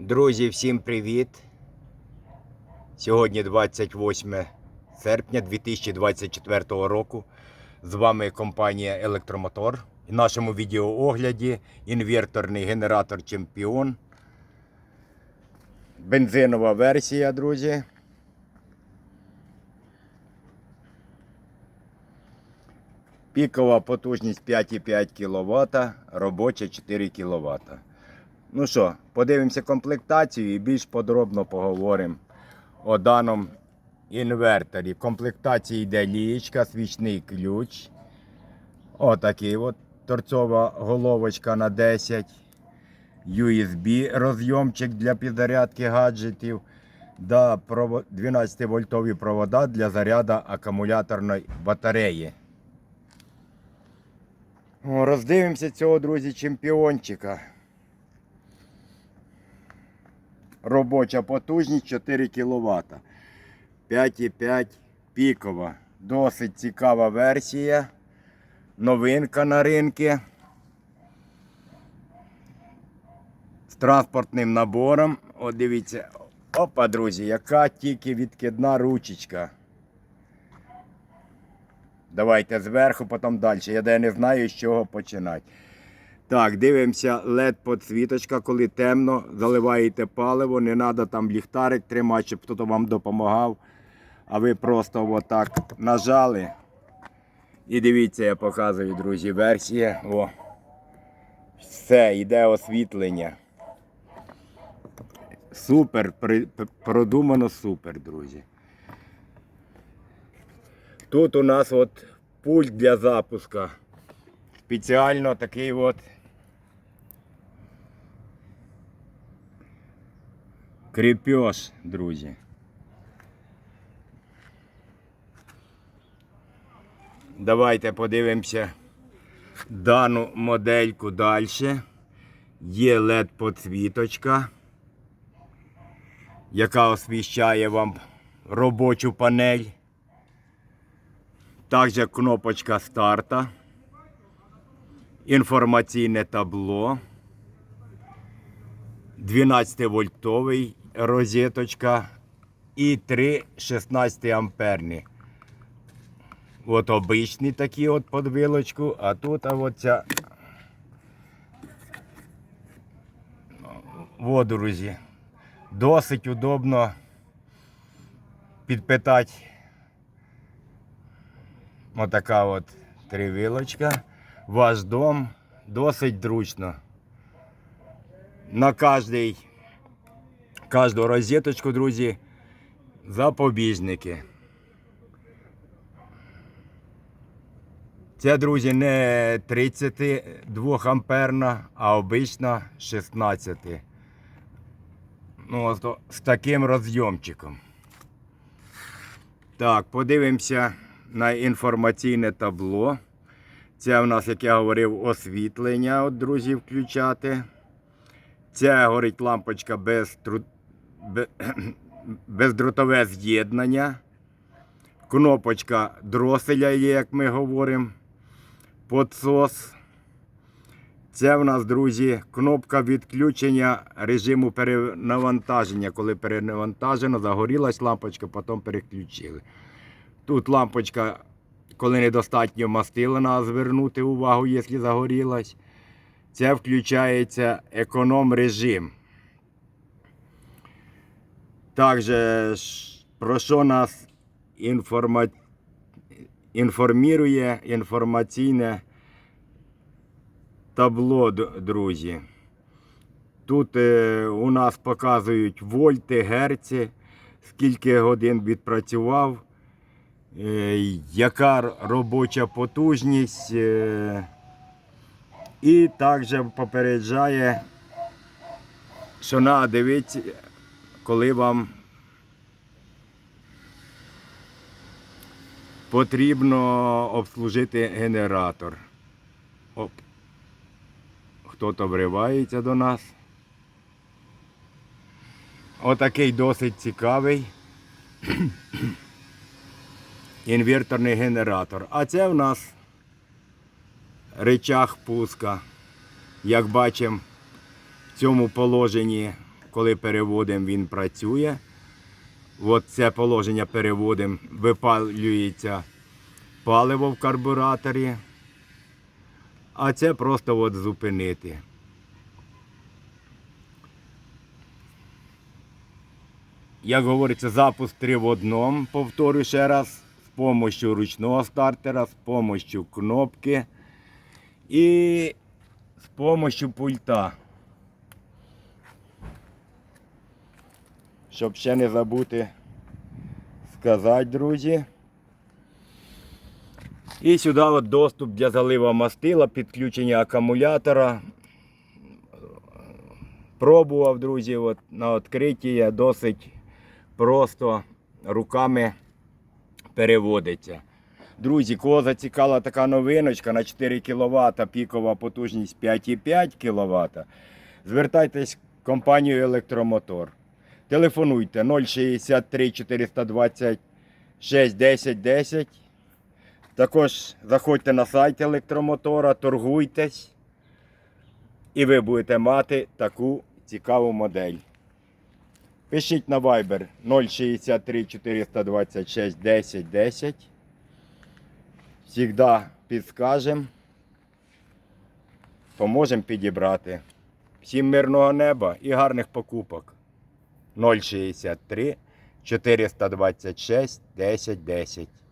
Друзі, всім привіт! Сьогодні 28 серпня 2024 року. З вами компанія Електромотор. В нашому відеоогляді інверторний генератор Чемпіон. Бензинова версія, друзі. Пікова потужність 5,5 кВт, робоча 4 кВт. Ну що, подивимося комплектацію і більш подробно поговоримо о даному інверторі. В комплектації йде лієчка, свічний ключ. Отакий от торцова головочка на 10. USB розйомчик для підзарядки гаджетів. Да, 12 вольтові провода для заряду акумуляторної батареї. Роздивимося цього, друзі, чемпіончика. Робоча потужність 4 кВт. 5,5 пікова. Досить цікава версія. Новинка на ринку. З транспортним набором. От дивіться. Опа, друзі, яка тільки відкидна ручечка. Давайте зверху, потім далі. Я де не знаю, з чого починати. Так, дивимося, led подсвіточка, коли темно, заливаєте паливо, не треба там ліхтарик тримати, щоб хтось вам допомагав. А ви просто отак нажали. І дивіться, я показую, друзі, версія. О. Все, йде освітлення. Супер, продумано супер, друзі. Тут у нас от пульт для запуска. Спеціально такий от. Кріпеж, друзі. Давайте подивимося дану модельку далі. Є LED подсвіточка, яка освіщає вам робочу панель. Також кнопочка старта, інформаційне табло, 12 вольтовий розеточка і 3 16 амперні. От обичні такі от подвилочку, а тут а от ця. Друзі. Досить удобно підпитати Отака от тривилочка. Ваш дом досить зручно. На кожний, кожну розеточку, друзі, запобіжники. Це, друзі, не 32 амперна, а обична 16. Ну, ось з таким розйомчиком. Так, подивимося на інформаційне табло. Це в нас, як я говорив, освітлення, от, друзі, включати. Це горить лампочка без, бездротове з'єднання. Кнопочка дроселя є, як ми говоримо. Подсос. Це в нас, друзі, кнопка відключення режиму перенавантаження. Коли перенавантажено, загорілась лампочка, потім переключили. Тут лампочка, коли недостатньо мастила, звернути увагу, якщо загорілась. Це включається економ режим. Також ж, про що нас інформа... інформує інформаційне табло, друзі. Тут е, у нас показують вольти, герці, скільки годин відпрацював, е, яка робоча потужність. Е, і також попереджає, що треба дивитися, коли вам потрібно обслужити генератор. Оп. Хто-то вривається до нас. Отакий досить цікавий інверторний генератор. А це в нас речах пуска. Як бачимо, в цьому положенні коли переводимо, він працює. От це положення переводимо, випалюється паливо в карбураторі. А це просто от зупинити. Як говориться, запуск 3 в одному, повторю ще раз, з допомогою ручного стартера, з допомогою кнопки і з допомогою пульта. Щоб ще не забути сказати, друзі. І сюди от доступ для залива мастила, підключення акумулятора. Пробував, друзі, от на відкритті досить просто руками переводиться. Друзі, кого зацікала така новиночка на 4 кВт, пікова потужність 5,5 кВт, звертайтесь в компанію Електромотор. Телефонуйте 063 426 10 10. Також заходьте на сайт електромотора, торгуйтесь, і ви будете мати таку цікаву модель. Пишіть на Viber 063 426 10 10. Всігда підскажемо. Поможемо підібрати. Всім мирного неба і гарних покупок. 063 426 10 10.